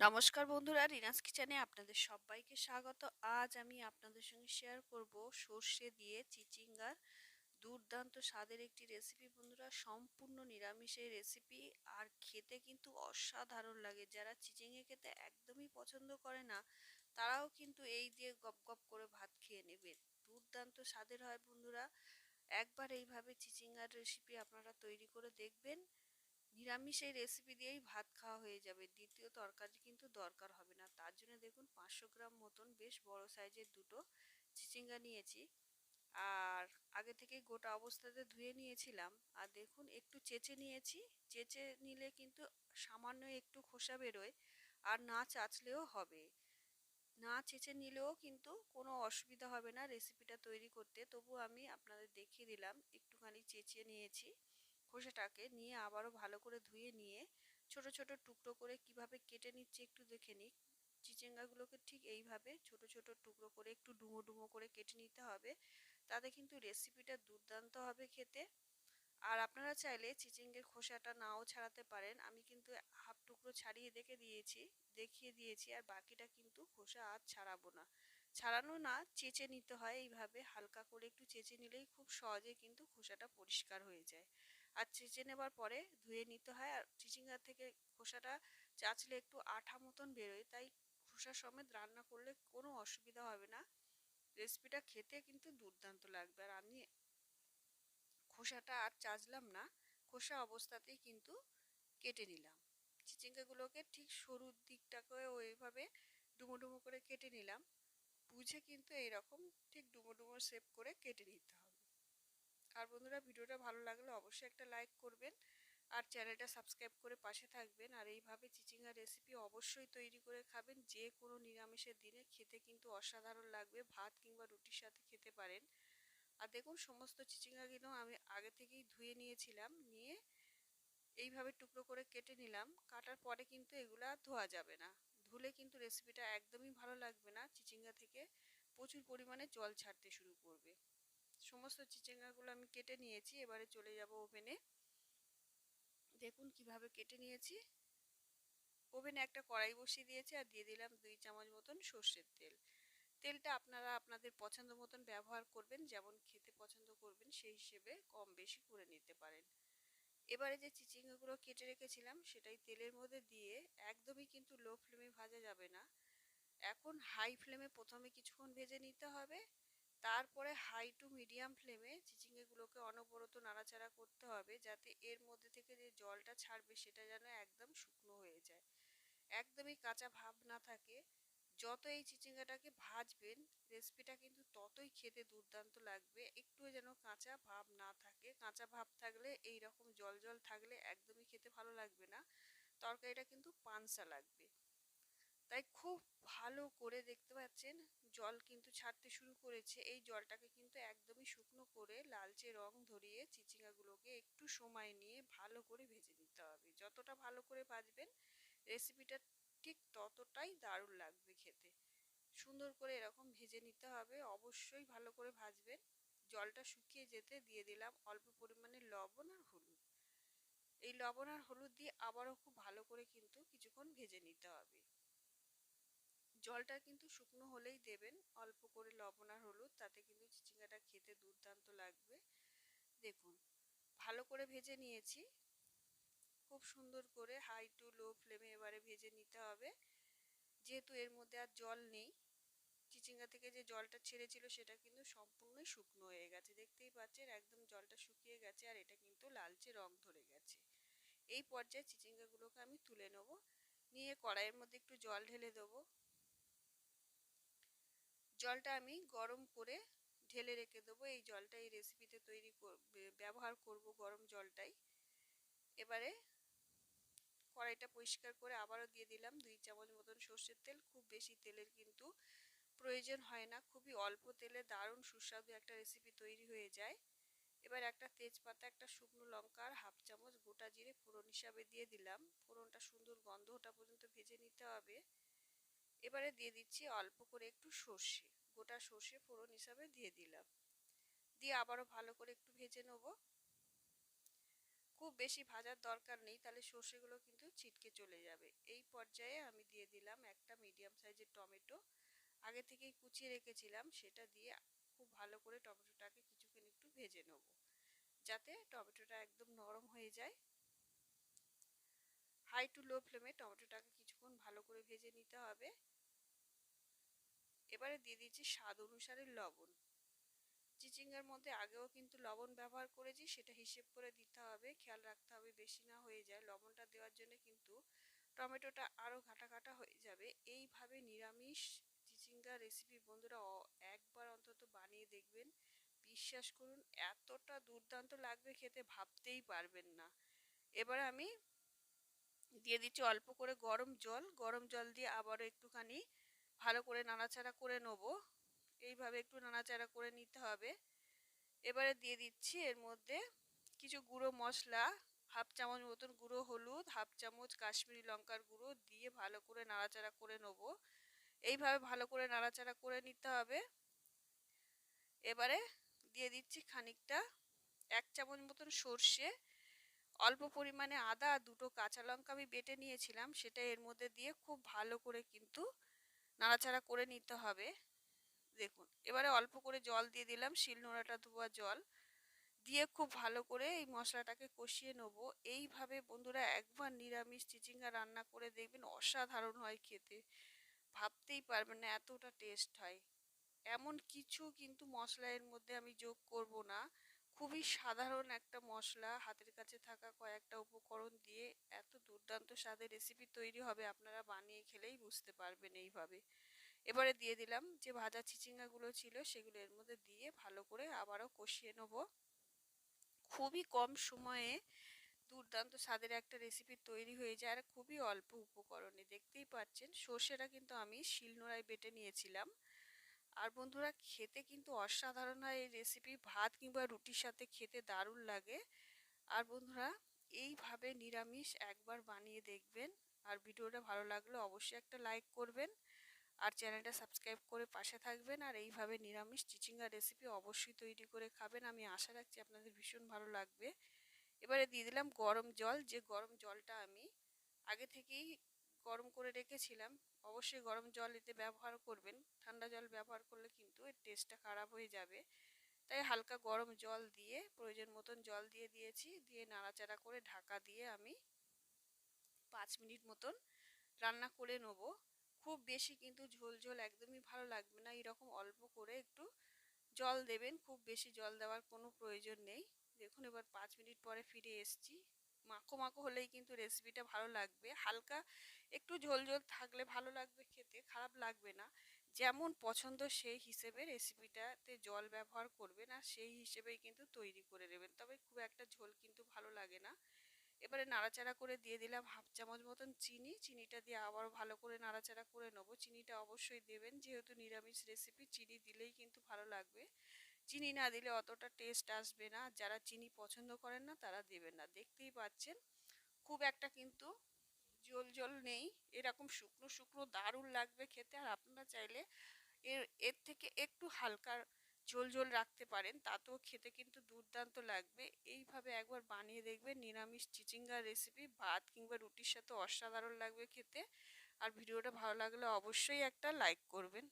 নমস্কার বন্ধুরা, রিনাস কিচেনে আপনাদের সবাইকে স্বাগত। আজ আমি আপনাদের সঙ্গে শেয়ার করব সর্ষে দিয়ে চিচিঙ্গার দুর্দান্ত স্বাদের একটি রেসিপি বন্ধুরা, সম্পূর্ণ নিরামিষের রেসিপি আর খেতে কিন্তু অসাধারণ লাগে। যারা চিচিঙ্গে খেতে একদমই পছন্দ করে না, তারাও কিন্তু এই দিয়ে গপ গপ করে ভাত খেয়ে নেবে। দুর্দান্ত স্বাদের হয় বন্ধুরা। একবার এইভাবে চিচিঙ্গার রেসিপি আপনারা তৈরি করে দেখবেন। নিরামিষ এই রেসিপি দিয়েই ভাত খাওয়া হয়ে যাবে। দ্বিতীয় তরকারি কিন্তু দরকার হবে না। তার জন্য দেখুন, পাঁচশো গ্রাম মতন বেশ বড় সাইজের দুটো চিচিঙ্গা নিয়েছি। আর আগে থেকেই গোটা অবস্থাতে ধুয়ে নিয়েছিলাম। আর দেখুন, একটু চেঁচে নিয়েছি। চেচে নিলে কিন্তু সামান্য একটু খোসা বেরোয় আর না চাচলেও হবে। না চেঁচে নিলেও কিন্তু কোনো অসুবিধা হবে না রেসিপিটা তৈরি করতে। তবু আমি আপনাদের দেখিয়ে দিলাম, একটুখানি চেঁচে নিয়েছি। খোসাটাকে নিয়ে আবারও ভালো করে ধুয়ে নিয়ে ছোট ছোট টুকরো করে কীভাবে কেটে নিচ্ছে একটু দেখে নিই। চিচিঙ্গাগুলোকে ঠিক এইভাবে ছোট ছোট টুকরো করে একটু ডুমো ডুমো করে কেটে নিতে হবে। তাতে কিন্তু রেসিপিটা দুর্দান্ত হবে খেতে। আর আপনারা চাইলে চিচিঙ্গের খোসাটা নাও ছাড়াতে পারেন। আমি কিন্তু হাফ টুকরো ছাড়িয়ে দেখে দিয়েছি, দেখিয়ে দিয়েছি আর বাকিটা কিন্তু খোসা আর ছাড়াবো না। ছাড়ানো না, চেঁচে নিতে হয় এইভাবে। হালকা করে একটু চেঁচে নিলেই খুব সহজে কিন্তু খোসাটা পরিষ্কার হয়ে যায়। আর চেঁচে নেবার পরে ধুয়ে নিতে হয়। আর চিচিঙ্গা থেকে খোসাটা চাচলে একটু আঠা মতন বেরোয়। তাই খোসা সমেত রান্না করলে কোনো অসুবিধা হবে না। রেসিপিটা খেতে কিন্তু দুর্দান্ত লাগবে। আর আমি খোসাটা আর চাচলাম না। খোসা অবস্থাতেই কিন্তু কেটে নিলাম। চিচিঙ্গাগুলোকে ঠিক সরুর দিকটাকে ওইভাবে ডুমো ডুমো করে কেটে নিলাম। বুঝে কিন্তু এইরকম ঠিক ডুমো ডুমো শেপ করে কেটে নিতে হবে। আর বন্ধুরা ভিডিওটা ভালো লাগলে অবশ্যই একটা লাইক করবেন আর চ্যানেলটা সাবস্ক্রাইব করে পাশে থাকবেন। আর এইভাবে চিচিঙ্গা রেসিপি অবশ্যই তৈরি করে খাবেন। যে কোনো নিরামিষের দিনে খেতে কিন্তু অসাধারণ লাগবে। ভাত কিংবা রুটির সাথে খেতে পারেন। আর দেখুন সমস্ত চিচিঙ্গাগুলো আমি আগে থেকেই ধুয়ে নিয়েছিলাম। নিয়ে এইভাবে টুকরো করে কেটে নিলাম। কাটার পরে কিন্তু এগুলা ধোয়া যাবে না। ধুলে কিন্তু রেসিপিটা একদমই ভালো লাগবে না। চিচিঙ্গা থেকে প্রচুর পরিমাণে জল ছাড়তে শুরু করবে। সমস্ত চিচিঙ্গাগুলো আমি কেটে নিয়েছি, এবারে চলে যাব ওভেনে। দেখুন কীভাবে কেটে নিয়েছি। ওভেনে একটা কড়াই বসিয়ে দিয়েছি আর দিয়ে দিলাম দুই চামচ মতন সর্ষের তেল। তেলটা আপনারা আপনাদের পছন্দ মতন ব্যবহার করবেন, যেমন খেতে পছন্দ করবেন সেই হিসেবে কম বেশি করে নিতে পারেন। এবারে যে চিচিঙ্গাগুলো কেটে রেখেছিলাম, সেটাই তেলের মধ্যে দিয়ে একদমই কিন্তু লো ফ্লেমে ভাজা যাবে না। এখন হাই ফ্লেমে প্রথমে কিছুক্ষণ ভেজে নিতে হবে। তারপরে হাই টু মিডিয়াম ফ্লেমে চিচিঙ্গেগুলোকে অনবরত নাড়াচাড়া করতে হবে যাতে এর মধ্যে থেকে যে জলটা ছাড়বে সেটা যেন একদম শুকনো হয়ে যায়। একদমই কাঁচা ভাব না থাকে। যত এই চিচিঙ্গাটাকে ভাজবেন রেসিপিটা কিন্তু ততই খেতে দুর্দান্ত লাগবে। একটু যেন কাঁচা ভাব না থাকে। কাঁচা ভাব থাকলে এই রকম জল জল থাকলে একদমই খেতে ভালো লাগবে না। তরকারিটা কিন্তু পানসা লাগবে। তাই খুব ভালো করে দেখতে পাচ্ছেন, জল কিন্তু ছাড়তে শুরু করেছে। এই জলটাকে কিন্তু একদমই শুকনো করে লালচে রং ধরিয়ে চিচিঙ্গাগুলোকে একটু সময় নিয়ে ভালো করে ভেজে নিতে হবে। যতটা ভালো করে ভাজবেন রেসিপিটা ঠিক ততটাই দারুণ লাগবে খেতে। সুন্দর করে এরকম ভেজে নিতে হবে। অবশ্যই ভালো করে ভাজবেন। জলটা শুকিয়ে যেতে দিয়ে দিলাম অল্প পরিমাণে লবণ আর হলুদ। এই লবণ আর হলুদ দিয়ে আবারও খুব ভালো করে কিন্তু কিছুক্ষণ ভেজে নিতে হবে। জলটা কিন্তু শুকনো হলেই দেবেন। অল্প করে লবণ আর হলুদ, তাতে কিন্তু চিচিঙ্গাটা খেতে দুর্দান্ত লাগবে। দেখুন, ভালো করে ভেজে নিয়েছি। খুব সুন্দর করে হাই টু লো ফ্লেমে এবারে ভেজে নিতে হবে। যেহেতু এর মধ্যে আর জল নেই, চিচিঙ্গা থেকে যে জলটা ছেড়েছিল সেটা কিন্তু সম্পূর্ণই শুকনো হয়ে গেছে। দেখতেই পাচ্ছেন, একদম জলটা শুকিয়ে গেছে আর এটা কিন্তু লালচে রং ধরে গেছে। এই পর্যায়ে চিচিঙ্গাগুলোকে আমি তুলে নেব। নিয়ে কড়াইয়ের মধ্যে একটু জল ঢেলে দেবো। জলটা আমি গরম করে ঢেলে রেখে দেবো। এই জলটা, এই রেসিপিতে তৈরি ব্যবহার করব গরম জলটাই। এবারে কড়াইটা পরিষ্কার করে আবারও দিয়ে দিলাম দুই চামচ মতন সর্ষের তেল। খুব বেশি তেলের কিন্তু প্রয়োজন হয় না, খুবই অল্প তেলে দারুণ সুস্বাদু একটা রেসিপি তৈরি হয়ে যায়। এবার একটা তেজপাতা, একটা শুকনো লঙ্কা আর হাফ চামচ গোটা জিরে ফোড়ন হিসাবে দিয়ে দিলাম। ফোড়নটা সুন্দর গন্ধ ওটা পর্যন্ত ভেজে নিতে হবে। এবারে দিয়ে দিচ্ছি অল্প করে একটু সর্ষে। গোটা সর্ষে ফোড়ন হিসাবে দিয়ে দিলাম। দিয়ে আবারও ভালো করে একটু ভেজে নেব। খুব বেশি ভাজার দরকার নেই, তাহলে সর্ষেগুলো কিন্তু ছিটকে চলে যাবে। এই পর্যায়ে আমি দিয়ে দিলাম একটা মিডিয়াম সাইজের টমেটো। আগে থেকেই কুচিয়ে রেখেছিলাম, সেটা দিয়ে খুব ভালো করে টমেটোটাকে কিছুক্ষণ একটু ভেজে নেব। যাতে টমেটোটা একদম নরম হয়ে যায়। হাই টু লো ফ্লেমে টমেটোটাকে কিছুক্ষণ ভালো করে ভেজে নিতে হবে। এবারে দিয়ে দিচ্ছি স্বাদ অনুসারে লবণ। চিচিঙ্গার মধ্যে আগেও কিন্তু লবণ ব্যবহার করেছি, সেটা হিসেব করে দিতে হবে, খেয়াল রাখতে হবে বেশি না হয়ে যায়। লবণটা দেওয়ার জন্য কিন্তু টমেটোটা আরও ঘাটা ঘাটা হয়ে যাবে। এইভাবে নিরামিষ চিচিঙ্গা রেসিপি বন্ধুরা একবার অন্তত বানিয়ে দেখবেন। বিশ্বাস করুন, এতটা দুর্দান্ত লাগবে খেতে, ভাবতেই পারবেন না। এবার আমি দিয়ে দিচ্ছি অল্প করে গরম জল। গরম জল দিয়ে আবারও একটুখানি ভালো করে নাড়াচাড়া করে নেব। এইভাবে একটু নাড়াচাড়া করে নিতে হবে। এবারে দিয়ে দিচ্ছি এর মধ্যে কিছু গুঁড়ো মশলা, হাফ চামচ মতন গুঁড়ো হলুদ, হাফ চামচ কাশ্মীরি লঙ্কার গুঁড়ো দিয়ে ভালো করে নাড়াচাড়া করে নেব। এইভাবে ভালো করে নাড়াচাড়া করে নিতে হবে। এবারে দিয়ে দিচ্ছি খানিকটা, এক চামচ মতন সর্ষে অল্প পরিমাণে আদা দুটো কাঁচা লঙ্কা আমি বেটে নিয়েছিলাম। সেটা এর মধ্যে দিয়ে খুব ভালো করে কিন্তু নাড়াচাড়া করে নিতে হবে। দেখুন, এবারে অল্প করে জল দিয়ে দিলাম, শিলনোড়াটা ধোয়া জল। দিয়ে খুব ভালো করে এই মশলাটাকে কষিয়ে নেব। এইভাবে বন্ধুরা একবার নিরামিষ চিচিঙ্গা রান্না করে দেখবেন অসাধারণ হয় খেতে। ভাবতেই পারবেন না এতটা টেস্ট হয়। এমন কিছু কিন্তু মশলা এর মধ্যে আমি যোগ করব না। খুবই সাধারণ একটা মশলা হাতের কাছে থাকা কয়েকটা উপকরণ দিয়ে এত দুর্দান্ত স্বাদের রেসিপি তৈরি হবে আপনারা বানিয়ে খেলেই বুঝতে পারবেন এইভাবে। এবারে দিয়ে দিলাম যে ভাজা চিচিঙ্গাগুলো ছিল সেগুলো এর মধ্যে দিয়ে ভালো করে আবারও কষিয়ে নেব। খুবই কম সময়ে দুর্দান্ত স্বাদের একটা রেসিপি তৈরি হয়ে যায় আর খুবই অল্প উপকরণে। দেখতেই পাচ্ছেন সর্ষেটা কিন্তু আমি শিলনোড়ায় বেটে নিয়েছিলাম। আর বন্ধুরা খেতে কিন্তু অসাধারণ হয়। এই রেসিপি ভাত কিংবা রুটির সাথে খেতে দারুণ লাগে। আর বন্ধুরা, এইভাবে নিরামিষ একবার বানিয়ে দেখবেন। আর ভিডিওটা ভালো লাগলে অবশ্যই একটা লাইক করবেন। আর চ্যানেলটা সাবস্ক্রাইব করে পাশে থাকবেন। আর এইভাবে নিরামিষ চিচিঙ্গা রেসিপি অবশ্যই তৈরি করে খাবেন। আমি আশা রাখছি আপনাদের ভীষণ ভালো লাগবে। এবারে দিয়ে দিলাম গরম জল। যে গরম জলটা আমি আগে থেকেই গরম করে রেখেছিলাম, অবশ্যই গরম জল এতে ব্যবহার করবেন। ঠান্ডা জল ব্যবহার করলে কিন্তু এর টেস্টটা খারাপ হয়ে যাবে। তাই হালকা গরম জল দিয়ে, প্রয়োজন মতন জল দিয়ে দিয়েছি, দিয়ে নাড়াচাড়া করে ঢাকা দিয়ে আমি পাঁচ মিনিট মতন রান্না করে নেব। খুব বেশি কিন্তু ঝোল ঝোল একদমই ভালো লাগবে না, এরকম অল্প করে একটু জল দেবেন, খুব বেশি জল দেওয়ার কোনো প্রয়োজন নেই। দেখুন এবার পাঁচ মিনিট পরে ফিরে এসছি। মাখো মাখো হলেই কিন্তু রেসিপিটা ভালো লাগবে। হালকা একটু ঝোল ঝোল থাকলে ভালো লাগবে খেতে, খারাপ লাগবে না। যেমন পছন্দ সেই হিসেবে রেসিপিটাতে জল ব্যবহার করবেন আর সেই হিসেবেই কিন্তু তৈরি করে নেবেন। তবে খুব একটা ঝোল কিন্তু ভালো লাগে না। এবারে নাড়াচাড়া করে দিয়ে দিলাম হাফ চামচ মতন চিনি। চিনিটা দিয়ে আবার ভালো করে নাড়াচাড়া করে নেব। চিনিটা অবশ্যই দেবেন। যেহেতু নিরামিষ রেসিপি চিনি দিলেই কিন্তু ভালো লাগবে। চিনি না দিলে অতটা টেস্ট আসবে না। যারা চিনি পছন্দ করেন না, তারা দেবেন না। দেখতেই পাচ্ছেন, খুব একটা কিন্তু জল জল নেই, এরকম শুকনো শুকনো দারুণ লাগবে খেতে। আর আপনারা চাইলে এর এর থেকে একটু হালকা জল জল রাখতে পারেন, তাতেও খেতে কিন্তু দুর্দান্ত লাগবে। এইভাবে একবার বানিয়ে দেখবেন, নিরামিষ চিচিঙ্গার রেসিপি ভাত কিংবা রুটির সাথে অসাধারণ লাগবে খেতে। আর ভিডিওটা ভালো লাগলে অবশ্যই একটা লাইক করবেন।